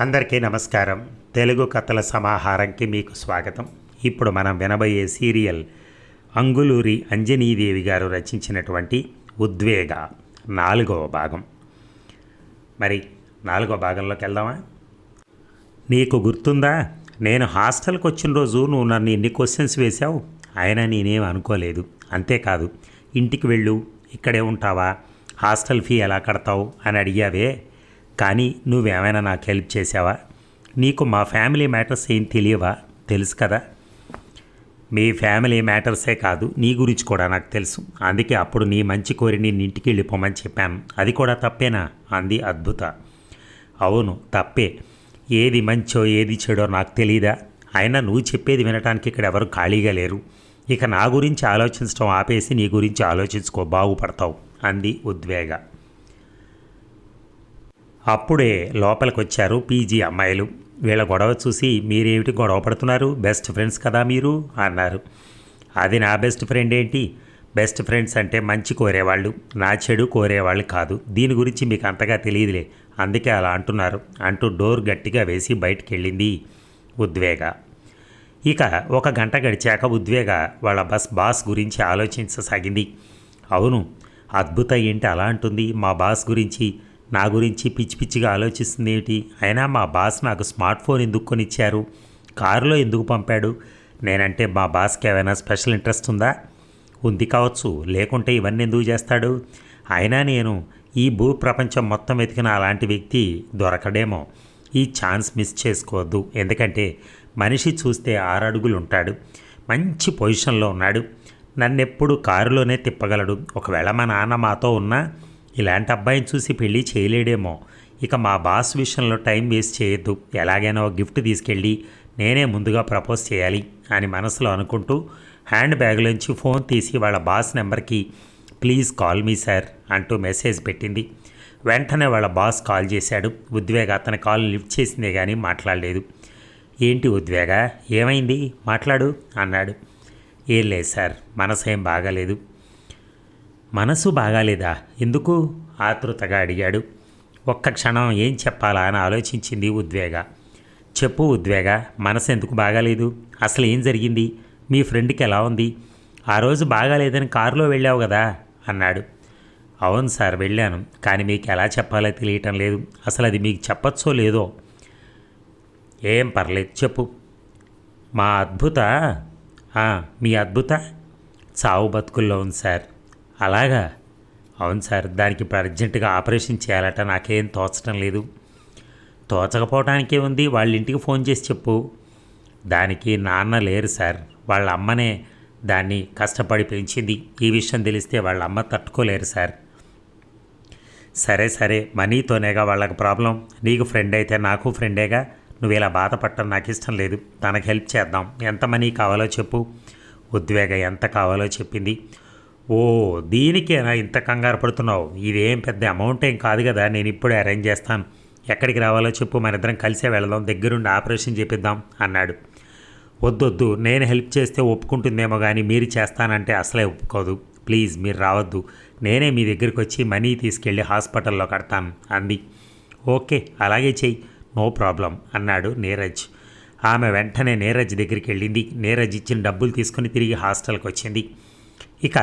అందరికీ నమస్కారం. తెలుగు కథల సమాహారంకి మీకు స్వాగతం. ఇప్పుడు మనం వినబోయే సీరియల్ అంగులూరి అంజనీదేవి గారు రచించినటువంటి ఉద్వేగ నాలుగవ భాగం. మరి నాలుగవ భాగంలోకి వెళ్దామా? నీకు గుర్తుందా? నేను హాస్టల్కి వచ్చిన రోజు నువ్వు నన్ను ఎన్ని క్వశ్చన్స్ వేశావు? అయినా నేనేం అనుకోలేదు. అంతేకాదు ఇంటికి వెళ్ళు ఇక్కడే ఉంటావా? హాస్టల్ ఫీ ఎలా కడతావు? అని అడిగావే. కానీ నువ్వేమైనా నాకు హెల్ప్ చేసావా నీకు మా ఫ్యామిలీ మ్యాటర్స్ ఏం తెలియవా? తెలుసు కదా. మీ ఫ్యామిలీ మ్యాటర్సే కాదు నీ గురించి కూడా నాకు తెలుసు. అందుకే అప్పుడు నీ మంచి కోరి నేను ఇంటికి వెళ్ళిపోమని చెప్పాను. అది కూడా తప్పేనా? అంది అద్భుత. అవును తప్పే. ఏది మంచో ఏది చెడో నాకు తెలియదా అయినా నువ్వు చెప్పేది వినటానికి ఇక్కడ ఎవరు ఖాళీగా లేరు. ఇక నా గురించి ఆలోచించడం ఆపేసి నీ గురించి ఆలోచించుకో బాగుపడతావు అంది ఉద్వేగ. అప్పుడే లోపలికి వచ్చారు పీజీ అమ్మాయిలు. వీళ్ళ గొడవ చూసి మీరేమిటి గొడవ పడుతున్నారు? బెస్ట్ ఫ్రెండ్స్ కదా మీరు? అన్నారు. అది నా బెస్ట్ ఫ్రెండ్ ఏంటి? బెస్ట్ ఫ్రెండ్స్ అంటే మంచి కోరేవాళ్ళు. నా చెడు కోరేవాళ్ళు కాదు. దీని గురించి మీకు అంతగా తెలియదులే. అందుకే అలా అంటున్నారు. అంటూ డోర్ గట్టిగా వేసి బయటికి వెళ్ళింది ఉద్వేగ. ఇక ఒక గంట గడిచాక ఉద్వేగ వాళ్ళ బస్ బాస్ గురించి ఆలోచించసాగింది. అవును అద్భుత ఏంటి అలా అంటుంది? మా బాస్ గురించి నా గురించి పిచ్చి పిచ్చిగా ఆలోచిస్తుంది ఏమిటి? అయినా మా బాస్ నాకు స్మార్ట్ ఫోన్ ఎందుకు కొనిచ్చారు? కారులో ఎందుకు పంపాడు? నేనంటే మా బాస్కి ఏమైనా స్పెషల్ ఇంట్రెస్ట్ ఉందా? ఉంది కావచ్చు లేకుంటే ఇవన్నీ ఎందుకు చేస్తాడు? అయినా నేను ఈ భూ ప్రపంచం మొత్తం వెతికిన అలాంటి వ్యక్తి దొరకడేమో. ఈ ఛాన్స్ మిస్ చేసుకోవద్దు. ఎందుకంటే మనిషి చూస్తే ఆరడుగులు ఉంటాడు మంచి పొజిషన్లో ఉన్నాడు. నన్నెప్పుడు కారులోనే తిప్పగలడు. ఒకవేళ మా నాన్న మాతో ఉన్నా ఇలాంటి అబ్బాయిని చూసి పెళ్ళి చేయలేడేమో. ఇక మా బాస్ విషయంలో టైం వేస్ట్ చేయొద్దు. ఎలాగైనా ఒక గిఫ్ట్ తీసుకెళ్ళి నేనే ముందుగా ప్రపోజ్ చేయాలి అని మనసులో అనుకుంటూ హ్యాండ్ బ్యాగ్లోంచి ఫోన్ తీసి వాళ్ళ బాస్ నెంబర్కి ప్లీజ్ కాల్ మీ సార్ అంటూ మెసేజ్ పెట్టింది. వెంటనే వాళ్ళ బాస్ కాల్ చేశాడు. ఉద్వేగ అతని కాల్ లిఫ్ట్ చేసిందే కానీ మాట్లాడలేదు. ఏంటి ఉద్వేగ? ఏమైంది? మాట్లాడు అన్నాడు. ఏం లేదు సార్. మనసు ఏం బాగాలేదు. మనసు బాగాలేదా? ఎందుకు? ఆతృతగా అడిగాడు. ఒక్క క్షణం ఏం చెప్పాలా అని ఆలోచించింది ఉద్వేగ. చెప్పు ఉద్వేగ మనసు ఎందుకు బాగాలేదు? అసలు ఏం జరిగింది? మీ ఫ్రెండ్కి ఎలా ఉంది? ఆ రోజు బాగాలేదని కారులో వెళ్ళావు కదా? అన్నాడు. అవును సార్ వెళ్ళాను. కానీ మీకు ఎలా చెప్పాలో తెలియటం లేదు. అసలు అది మీకు చెప్పచ్చో లేదో? ఏం పర్లేదు చెప్పు. మా అద్భుత? మీ అద్భుత? చావు బతుకుల్లో ఉంది సార్. అలాగా? అవును సార్ దానికి ఇప్పుడు అర్జెంటుగా ఆపరేషన్ చేయాలట నాకేం తోచడం లేదు. తోచకపోవటానికే ఉంది వాళ్ళ ఇంటికి ఫోన్ చేసి చెప్పు. దానికి నాన్న లేరు సార్ వాళ్ళ అమ్మనే దాన్ని కష్టపడి పెంచింది. ఈ విషయం తెలిస్తే వాళ్ళ అమ్మ తట్టుకోలేరు సార్. సరే సరే మనీతోనేగా వాళ్ళకి ప్రాబ్లం. నీకు ఫ్రెండ్ అయితే నాకు ఫ్రెండేగా నువ్వు ఇలా బాధపడటం నాకు ఇష్టం లేదు. తనకు హెల్ప్ చేద్దాం. ఎంత మనీ కావాలో చెప్పు. ఉద్వేగ ఎంత కావాలో చెప్పింది. ఓ దీనికేనా ఇంత కంగారు పడుతున్నావు? ఇదేం పెద్ద అమౌంట్ ఏం కాదు కదా నేను ఇప్పుడే అరేంజ్ చేస్తాను. ఎక్కడికి రావాలో చెప్పు మనిద్దరం కలిసే వెళదాం దగ్గరుండి ఆపరేషన్ చేపిద్దాం అన్నాడు. వద్దొద్దు నేను హెల్ప్ చేస్తే ఒప్పుకుంటుందేమో కానీ మీరు చేస్తానంటే అసలే ఒప్పుకోదు. ప్లీజ్ మీరు రావద్దు. నేనే మీ దగ్గరికి వచ్చి మనీ తీసుకెళ్ళి హాస్పిటల్లో కడతాను అంది. ఓకే అలాగే చెయ్యి. నో ప్రాబ్లం అన్నాడు నీరజ్. ఆమె వెంటనే నీరజ్ దగ్గరికి వెళ్ళింది. నీరజ్ ఇచ్చిన డబ్బులు తీసుకుని తిరిగి హాస్టల్కి వచ్చింది ఇక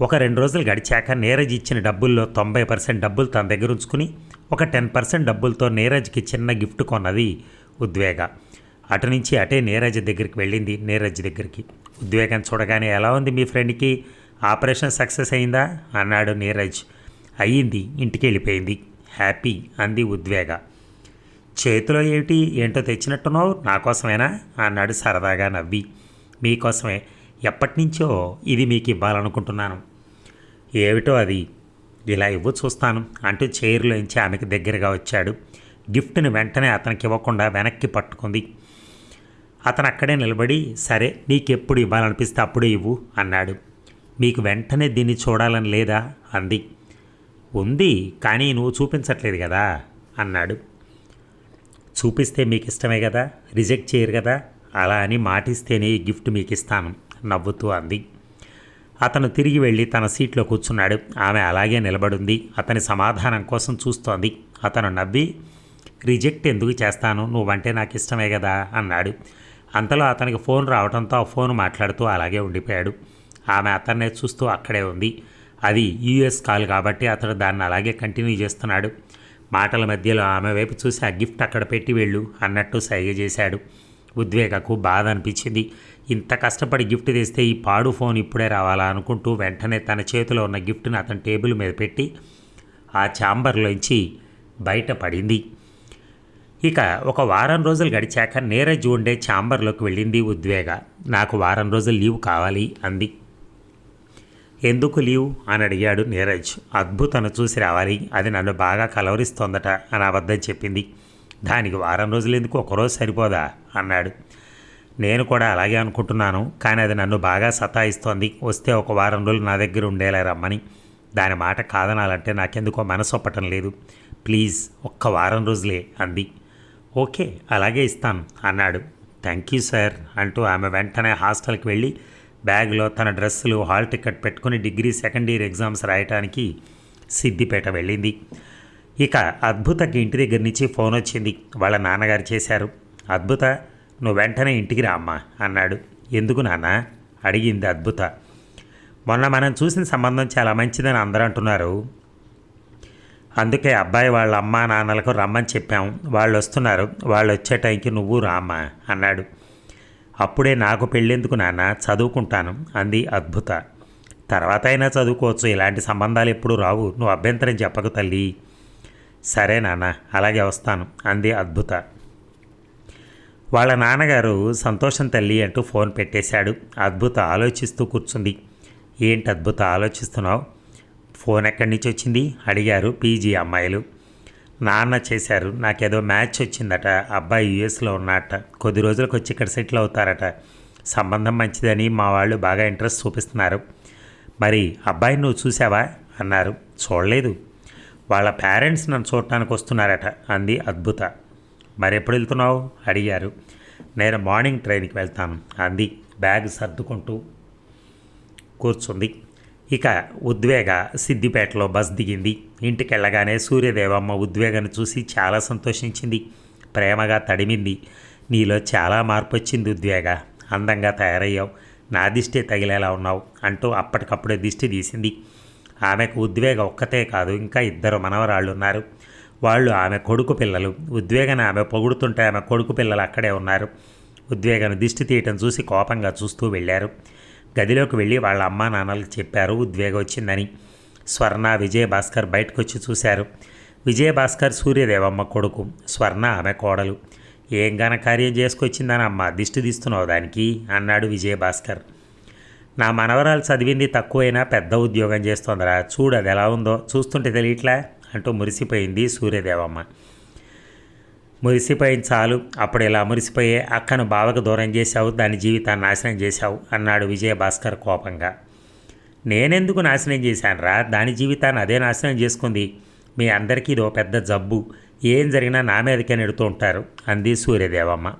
ఒక రెండు రోజులు గడిచాక నీరజ్ ఇచ్చిన డబ్బుల్లో తొంభై పర్సెంట్ డబ్బులు తన దగ్గర ఉంచుకుని ఒక టెన్ పర్సెంట్ డబ్బులతో నీరజ్కి చిన్న గిఫ్ట్ కొన్నది ఉద్వేగ. అటు నుంచి అటే నీరజ్ దగ్గరికి వెళ్ళింది నీరజ్ దగ్గరికి. ఉద్వేగం చూడగానే ఎలా ఉంది మీ ఫ్రెండ్కి? ఆపరేషన్ సక్సెస్ అయిందా? అన్నాడు నీరజ్. అయ్యింది ఇంటికి వెళ్ళిపోయింది. హ్యాపీ అంది ఉద్వేగ. చేతిలో ఏమిటి? ఏంటో తెచ్చినట్టున్నావు? నా కోసమేనా? అన్నాడు సరదాగా నవ్వి. మీకోసమే. ఎప్పటి నుంచో ఇది మీకు ఇవ్వాలనుకుంటున్నాను. ఏమిటో అది. ఇలా ఇవ్వు చూస్తాను అంటూ చైర్లోంచి ఆమెకి దగ్గరగా వచ్చాడు. గిఫ్ట్ని వెంటనే అతనికి ఇవ్వకుండా వెనక్కి పట్టుకుంది. అతను అక్కడే నిలబడి సరే నీకెప్పుడు ఇవ్వాలనిపిస్తే అప్పుడే ఇవ్వు అన్నాడు. మీకు వెంటనే దీన్ని చూడాలని లేదా? అంది. ఉంది కానీ నువ్వు చూపించట్లేదు కదా అన్నాడు. చూపిస్తే మీకు ఇష్టమే కదా రిజెక్ట్ చేయరు కదా అలా అని మాటిస్తేనే ఈ గిఫ్ట్ మీకు ఇస్తాను నవ్వుతూ అంది. అతను తిరిగి వెళ్ళి తన సీట్లో కూర్చున్నాడు. ఆమె అలాగే నిలబడుంది. అతని సమాధానం కోసం చూస్తోంది. అతను నవ్వి రిజెక్ట్ ఎందుకు చేస్తాను? నువ్వంటే నాకు ఇష్టమే కదా అన్నాడు. అంతలో అతనికి ఫోన్ రావడంతో ఆ ఫోన్ మాట్లాడుతూ అలాగే ఉండిపోయాడు. ఆమె అతన్నే చూస్తూ అక్కడే ఉంది. అది యూఎస్ కాల్ కాబట్టి అతడు దాన్ని అలాగే కంటిన్యూ చేస్తున్నాడు. మాటల మధ్యలో ఆమె వైపు చూసి ఆ గిఫ్ట్ అక్కడ పెట్టి వెళ్ళు అన్నట్టు సైగ చేశాడు. ఉద్వేగకు బాధ అనిపించింది. ఇంత కష్టపడి గిఫ్ట్ తెస్తే ఈ పాడు ఫోన్ ఇప్పుడే రావాలా అనుకుంటూ వెంటనే తన చేతిలో ఉన్న గిఫ్ట్ని అతని టేబుల్ మీద పెట్టి ఆ ఛాంబర్లోంచి బయటపడింది ఇక ఒక వారం రోజులు గడిచాక నీరజ్ ఉండే ఛాంబర్లోకి వెళ్ళింది ఉద్వేగ. నాకు వారం రోజులు లీవ్ కావాలి అంది. ఎందుకు లీవ్? అని అడిగాడు నీరజ్. అద్భుతను చూసి రావాలి. అది నన్ను బాగా కలవరిస్తోందట అని అబద్ధం చెప్పింది. దానికి వారం రోజులు ఎందుకు? ఒకరోజు సరిపోదా? అన్నాడు. నేను కూడా అలాగే అనుకుంటున్నాను కానీ అది నన్ను బాగా సతాయిస్తోంది. వస్తే ఒక వారం రోజులు నా దగ్గర ఉండేలా రమ్మని. దాని మాట కాదనాలంటే నాకెందుకో మనసు ఒప్పటం లేదు. ప్లీజ్ ఒక్క వారం రోజులే అంది. ఓకే అలాగే ఇస్తాను అన్నాడు. థ్యాంక్ యూ సార్ అంటూ ఆమె వెంటనే హాస్టల్కి వెళ్ళి బ్యాగ్లో తన డ్రెస్సులు హాల్ టికెట్ పెట్టుకుని డిగ్రీ సెకండ్ ఇయర్ ఎగ్జామ్స్ రాయటానికి సిద్దిపేట వెళ్ళింది. ఇక అద్భుతకి ఇంటి దగ్గర నుంచి ఫోన్ వచ్చింది. వాళ్ళ నాన్నగారు చేశారు. అద్భుత నువ్వు వెంటనే ఇంటికి రా అమ్మా అన్నాడు. ఎందుకు నాన్న? అడిగింది అద్భుత. మొన్న మనం చూసిన సంబంధం చాలా మంచిదని అందరూ అంటున్నారు. అందుకే అబ్బాయి వాళ్ళ అమ్మా నాన్నలకు రమ్మని చెప్పాం. వాళ్ళు వస్తున్నారు. వాళ్ళు వచ్చే టైంకి నువ్వు రామ్మా అన్నాడు. అప్పుడే నాకు పెళ్ళెందుకు నాన్న? చదువుకుంటాను అంది అద్భుత. తర్వాత అయినా చదువుకోవచ్చు. ఇలాంటి సంబంధాలు ఎప్పుడు రావు. నువ్వు అభ్యంతరం చెప్పకు తల్లి. సరే నాన్న అలాగే వస్తాను అంది అద్భుత. వాళ్ళ నాన్నగారు సంతోషం తల్లి అంటూ ఫోన్ పెట్టేశాడు. అద్భుత ఆలోచిస్తూ కూర్చుంది. ఏంటి అద్భుత ఆలోచిస్తున్నావు? ఫోన్ ఎక్కడి నుంచి వచ్చింది? అడిగారు పీజీ అమ్మాయిలు. నాన్న చేశారు. నాకేదో మ్యాచ్ వచ్చిందట. అబ్బాయి యూఎస్లో ఉన్నట కొద్ది రోజులకు వచ్చి ఇక్కడ సెటిల్ అవుతారట. సంబంధం మంచిదని మా వాళ్ళు బాగా ఇంట్రెస్ట్ చూపిస్తున్నారు. మరి అబ్బాయిని నువ్వు చూసావా అన్నారు. చూడలేదు. వాళ్ళ పేరెంట్స్ నన్ను చూడటానికి వస్తున్నారట అంది అద్భుత. మరెప్పుడు వెళ్తున్నావు అడిగారు. నేను మార్నింగ్ ట్రైన్కి వెళ్తాను అంది. బ్యాగ్ సర్దుకుంటూ కూర్చుంది. ఇక ఉద్వేగ సిద్దిపేటలో బస్ దిగింది. ఇంటికి వెళ్ళగానే సూర్యదేవమ్మ ఉద్వేగను చూసి చాలా సంతోషించింది. ప్రేమగా తడిమింది. నీలో చాలా మార్పు వచ్చింది ఉద్వేగ. అందంగా తయారయ్యావు. నా దిష్టే తగిలేలా ఉన్నావు అంటూ అప్పటికప్పుడే దిష్టి తీసింది. ఆమెకు ఉద్వేగ ఒక్కతే కాదు ఇంకా ఇద్దరు మనవరాళ్ళు ఉన్నారు వాళ్ళు ఆమె కొడుకు పిల్లలు. ఉద్వేగన ఆమె పొగుడుతుంటే ఆమె కొడుకు పిల్లలు అక్కడే ఉన్నారు. ఉద్వేగను దిష్టి తీయటం చూసి కోపంగా చూస్తూ వెళ్ళారు. గదిలోకి వెళ్ళి వాళ్ళ అమ్మా నాన్నలకు చెప్పారు ఉద్వేగం వచ్చిందని. స్వర్ణ విజయభాస్కర్ బయటకు వచ్చి చూశారు. విజయభాస్కర్ సూర్యదేవమ్మ కొడుకు. స్వర్ణ ఆమె కోడలు. ఏం ఘనకార్యం చేసుకొచ్చిందని అమ్మ దిష్టి తీస్తున్నావు దానికి? అన్నాడు విజయభాస్కర్. నా మనవరాలు చదివింది తక్కువైనా పెద్ద ఉద్యోగం చేస్తోందిరా. చూడు అది ఎలా ఉందో. చూస్తుంటే తెలియట్లే. అంటూ మురిసిపోయింది సూర్యదేవమ్మ. మురిసిపోయింది చాలు. అప్పుడు ఇలా మురిసిపోయే అక్కను బావకు దూరం చేశావు దాని జీవితాన్ని నాశనం చేశావు అన్నాడు విజయభాస్కర్ కోపంగా. నేనెందుకు నాశనం చేశానురా? దాని జీవితాన్ని అదే నాశనం చేసుకుంది. మీ అందరికీ ఇదో పెద్ద జబ్బు. ఏం జరిగినా నా మీదకే నెడుతూ ఉంటారు అంది సూర్యదేవమ్మ.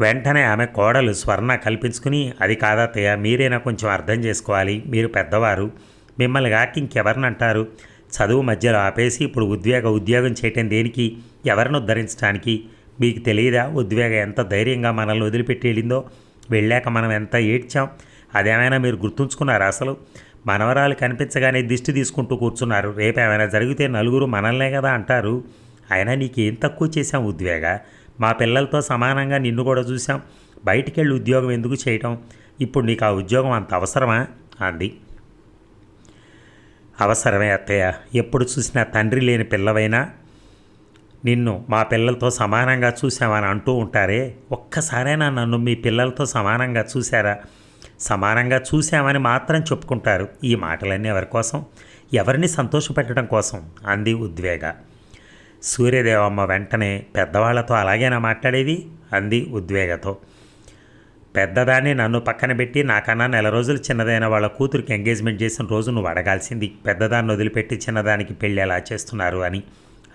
వెంటనే ఆమె కోడలు స్వర్ణ కల్పించుకుని అది కాదత్తయ్య మీరైనా కొంచెం అర్థం చేసుకోవాలి మీరు పెద్దవారు. మిమ్మల్ని కాకి ఇంకెవరిని అంటారు చదువు మధ్యలో ఆపేసి ఇప్పుడు ఉద్వేగ ఉద్యోగం చేయటం దేనికి? ఎవరిని ఉద్ధరించడానికి మీకు తెలియదా ఉద్వేగం ఎంత ధైర్యంగా మనల్ని వదిలిపెట్టి వెళ్ళిందో? వెళ్ళాక మనం ఎంత ఏడ్చాం? అదేమైనా మీరు గుర్తుంచుకున్నారా అసలు? మనవరాలు కనిపించగానే దిష్టి తీసుకుంటూ కూర్చున్నారు. రేపు ఏమైనా జరిగితే నలుగురు మనల్నే కదా అంటారు. అయినా నీకేం తక్కువ చేశాం ఉద్వేగ? మా పిల్లలతో సమానంగా నిన్ను కూడా చూసాం బయటికి వెళ్ళి ఉద్యోగం ఎందుకు చేయటం? ఇప్పుడు నీకు ఆ ఉద్యోగం అంత అవసరమా? అంది. అవసరమే అత్తయ్య. ఎప్పుడు చూసినా తండ్రి లేని పిల్లవైనా నిన్ను మా పిల్లలతో సమానంగా చూసామని అంటూ ఉంటారే. ఒక్కసారైనా నన్ను మీ పిల్లలతో సమానంగా చూశారా? సమానంగా చూశామని మాత్రం చెప్పుకుంటారు. ఈ మాటలన్నీ ఎవరి కోసం? ఎవరిని సంతోషపెట్టడం కోసం? అంది ఉద్వేగ. సూర్యదేవమ్మ వెంటనే పెద్దవాళ్ళతో అలాగేనా మాట్లాడేది? అంది ఉద్వేగతో. పెద్దదాన్ని నన్ను పక్కన పెట్టి నాకన్నా నెల రోజులు చిన్నదైన వాళ్ళ కూతురికి ఎంగేజ్మెంట్ చేసిన రోజు నువ్వు అడగాల్సింది. పెద్దదాన్ని వదిలిపెట్టి చిన్నదానికి పెళ్ళి ఎలా చేస్తున్నారు అని.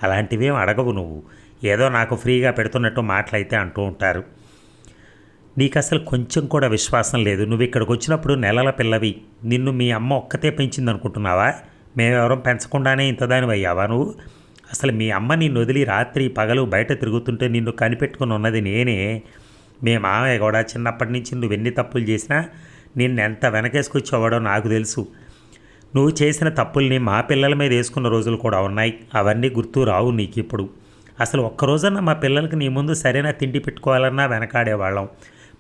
అలాంటివేం అడగవు నువ్వు. ఏదో నాకు ఫ్రీగా పెడుతున్నట్టు మాటలైతే అంటూ ఉంటారు. నీకు అసలు కొంచెం కూడా విశ్వాసం లేదు. నువ్వు ఇక్కడికి వచ్చినప్పుడు నెలల పిల్లవి. నిన్ను మీ అమ్మ ఒక్కతే పెంచింది అనుకుంటున్నావా మేమెవరం పెంచకుండానే ఇంతదాని అయ్యావా నువ్వు? అసలు మీ అమ్మ నిన్ను వదిలి రాత్రి పగలు బయట తిరుగుతుంటే నిన్ను కనిపెట్టుకుని ఉన్నది నేనే. మీ మామయ్య కూడా చిన్నప్పటి నుంచి నువ్వు ఎన్ని తప్పులు చేసినా నిన్ను ఎంత వెనకేసుకొచ్చేవాడో నాకు తెలుసు. నువ్వు చేసిన తప్పుల్ని మా పిల్లల మీద వేసుకున్న రోజులు కూడా ఉన్నాయి. అవన్నీ గుర్తు రావు నీకు ఇప్పుడు అసలు ఒక్కరోజన్నా మా పిల్లలకి నీ ముందు సరైన తిండి పెట్టుకోవాలన్నా వెనకాడేవాళ్ళం.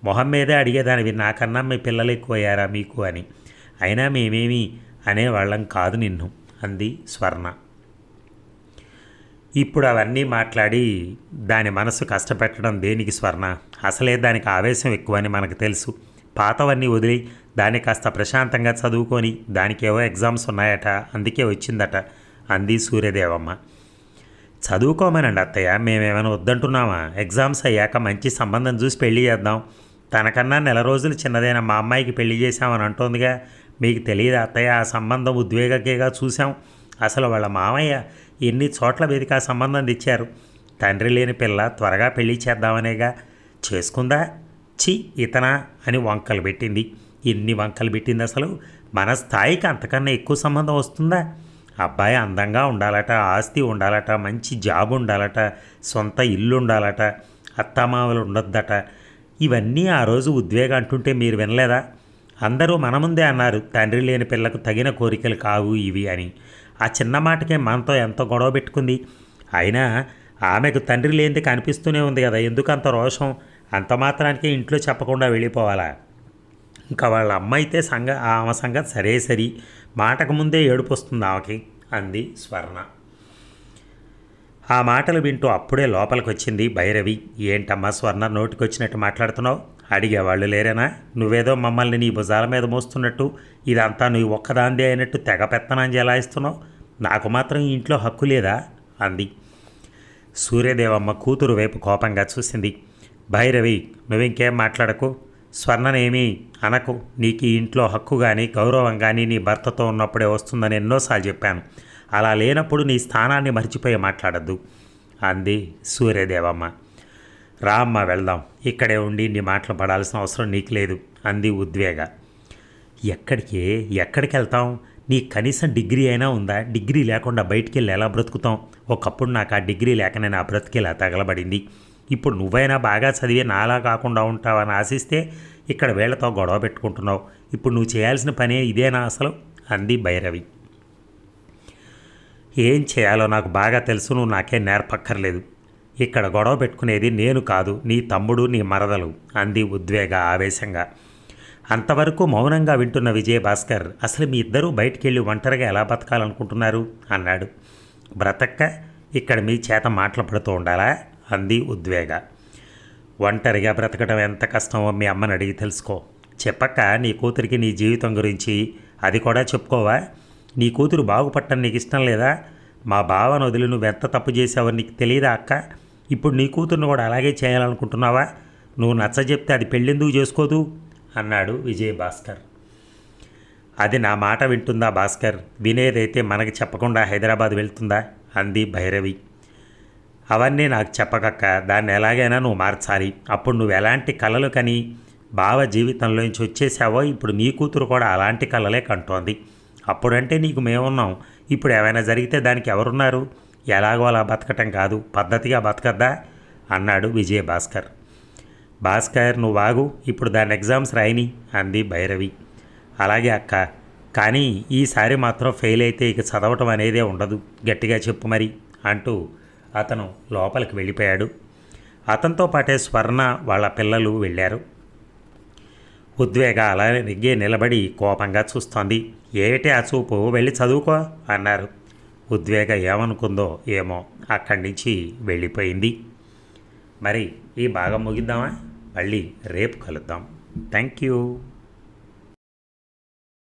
మొహం మీదే అడిగేదానివి నాకన్నా మీ పిల్లలు ఎక్కువయ్యారా మీకు అని. అయినా మేమేమి అనేవాళ్ళం కాదు నిన్ను అంది స్వర్ణ. ఇప్పుడు అవన్నీ మాట్లాడి దాని మనసు కష్టపెట్టడం దేనికి స్వర్ణ? అసలే దానికి ఆవేశం ఎక్కువని మనకు తెలుసు. పాతవన్నీ వదిలి దాన్ని కాస్త ప్రశాంతంగా చదువుకొని దానికేవో ఎగ్జామ్స్ ఉన్నాయట అందుకే వచ్చిందట అంది సూర్యదేవమ్మ. చదువుకోమనండి అత్తయ్య మేమేమైనా వద్దంటున్నామా? ఎగ్జామ్స్ అయ్యాక మంచి సంబంధం చూసి పెళ్ళి చేద్దాం. తనకన్నా నెల రోజులు చిన్నదైన మా అమ్మాయికి పెళ్ళి చేశామని అంటోందిగా. మీకు తెలియదు అత్తయ్య ఆ సంబంధం ఉద్వేగకేగా చూసాం అసలు వాళ్ళ మామయ్య ఎన్ని చోట్ల వెతికి ఆ సంబంధం తెచ్చారు? తండ్రి లేని పిల్ల త్వరగా పెళ్ళి చేద్దామనేగా. చేసుకుందా? చి ఇతనా? అని వంకలు పెట్టింది. ఎన్ని వంకలు పెట్టింది అసలు? మన స్థాయికి అంతకన్నా ఎక్కువ సంబంధం వస్తుందా? అబ్బాయి అందంగా ఉండాలట ఆస్తి ఉండాలట మంచి జాబ్ ఉండాలట సొంత ఇల్లు ఉండాలట అత్తామామలు ఉండొద్దట. ఇవన్నీ ఆ రోజు ఉద్వేగం అంటుంటే మీరు వినలేదా? అందరూ మన ముందే అన్నారు తండ్రి లేని పిల్లకు తగిన కోరికలు కావు ఇవి అని. ఆ చిన్న మాటకే మనతో ఎంత గొడవ పెట్టుకుంది. అయినా ఆమెకు తండ్రి లేనిది కనిపిస్తూనే ఉంది కదా ఎందుకు అంత రోషం? అంత మాత్రానికి ఇంట్లో చెప్పకుండా వెళ్ళిపోవాలా? ఇంకా వాళ్ళ అమ్మ అయితే సంగ ఆమె సంగతి సరే సరి. మాటకు ముందే ఏడుపు వస్తుంది ఆమెకి అంది స్వర్ణ. ఆ మాటలు వింటూ అప్పుడే లోపలికి వచ్చింది భైరవి. ఏంటమ్మా స్వర్ణ నోటికొచ్చినట్టు మాట్లాడుతున్నావు? అడిగేవాళ్ళు లేరేనా? నువ్వేదో మమ్మల్ని నీ భుజాల మీద మోస్తున్నట్టు ఇదంతా నువ్వు ఒక్కదాందే అయినట్టు తెగ పెత్తనం జలాయిస్తున్నావు నాకు మాత్రం ఇంట్లో హక్కు లేదా? అంది. సూర్యదేవమ్మ కూతురు వైపు కోపంగా చూసింది. భైరవి నువ్వింకేం మాట్లాడకు? స్వర్ణనేమి అనకు. నీకు ఇంట్లో హక్కు కానీ గౌరవం కానీ నీ భర్తతో ఉన్నప్పుడే వస్తుందని ఎన్నోసార్లు చెప్పాను. అలా లేనప్పుడు నీ స్థానాన్ని మర్చిపోయి మాట్లాడద్దు అంది సూర్యదేవమ్మ. రా అమ్మ వెళ్దాం. ఇక్కడే ఉండి నీ మాటలు పడాల్సిన అవసరం నీకు లేదు అంది ఉద్వేగ. ఎక్కడికి? ఎక్కడికి వెళ్తాం? నీ కనీసం డిగ్రీ అయినా ఉందా? డిగ్రీ లేకుండా బయటికి వెళ్ళి ఎలా బ్రతుకుతాం? ఒకప్పుడు నాకు ఆ డిగ్రీ లేకనే నా బ్రతికేలా తగలబడింది. ఇప్పుడు నువ్వైనా బాగా చదివి నాలా కాకుండా ఉంటావని ఆశిస్తే ఇక్కడ వీళ్ళతో గొడవ పెట్టుకుంటున్నావు. ఇప్పుడు నువ్వు చేయాల్సిన పనే ఇదేనా అసలు? అంది భైరవి. ఏం చేయాలో నాకు బాగా తెలుసు నువ్వు నాకేం నేర్పక్కర్లేదు. ఇక్కడ గొడవ పెట్టుకునేది నేను కాదు నీ తమ్ముడు నీ మరదలు అంది ఉద్వేగ ఆవేశంగా. అంతవరకు మౌనంగా వింటున్న విజయభాస్కర్ అసలు మీ ఇద్దరూ బయటికి వెళ్ళి ఒంటరిగా ఎలా బతకాలనుకుంటున్నారు? అన్నాడు. బ్రతక్క ఇక్కడ మీ చేత మాటలు పడుతూ ఉండాలా? అంది ఉద్వేగ. ఒంటరిగా బ్రతకడం ఎంత కష్టమో మీ అమ్మని అడిగి తెలుసుకో. చెప్పక్క నీ కూతురికి నీ జీవితం గురించి అది కూడా చెప్పుకోవా? నీ కూతురు బాగుపట్టడం నీకు ఇష్టం లేదా? మా బావను వదిలి నువ్వు ఎంత తప్పు చేసావో నీకు తెలియదా అక్క? ఇప్పుడు నీ కూతురుని కూడా అలాగే చేయాలనుకుంటున్నావా? నువ్వు నచ్చ చెప్తే అది పెళ్ళెందుకు చేసుకోదు? అన్నాడు విజయ్ భాస్కర్ అది నా మాట వింటుందా భాస్కర్? వినేదైతే మనకి చెప్పకుండా హైదరాబాద్ వెళ్తుందా? అంది భైరవి. అవన్నీ నాకు చెప్పకక్క. దాన్ని ఎలాగైనా నువ్వు మార్చాలి. అప్పుడు నువ్వు ఎలాంటి కళలు కని బావ జీవితంలోంచి వచ్చేసావో ఇప్పుడు నీ కూతురు కూడా అలాంటి కళలే కంటోంది. అప్పుడంటే నీకు మేమున్నాం. ఇప్పుడు ఏమైనా జరిగితే దానికి ఎవరున్నారు? ఎలాగో అలా బతకటం కాదు పద్ధతిగా బతకద్దా? అన్నాడు విజయ భాస్కర్ భాస్కర్ నువ్వు వాగు ఇప్పుడు దాని ఎగ్జామ్స్ రాయని అంది భైరవి. అలాగే అక్క కానీ ఈసారి మాత్రం ఫెయిల్ అయితే ఇక చదవటం అనేదే ఉండదు గట్టిగా చెప్పు మరి అంటూ అతను లోపలికి వెళ్ళిపోయాడు. అతనితో పాటే స్వర్ణ వాళ్ళ పిల్లలు వెళ్ళారు. ఉద్వేగ అలానే నెగ్గే నిలబడి కోపంగా చూస్తోంది. ఏమిటి ఆ చూపు వెళ్ళి చదువుకో అన్నారు. ఉద్వేగ ఏమనుకుందో ఏమో అక్కడి నుంచి వెళ్ళిపోయింది. మరి ఈ భాగం ముగిద్దామా? మళ్ళీ రేపు కలుద్దాం. Thank you.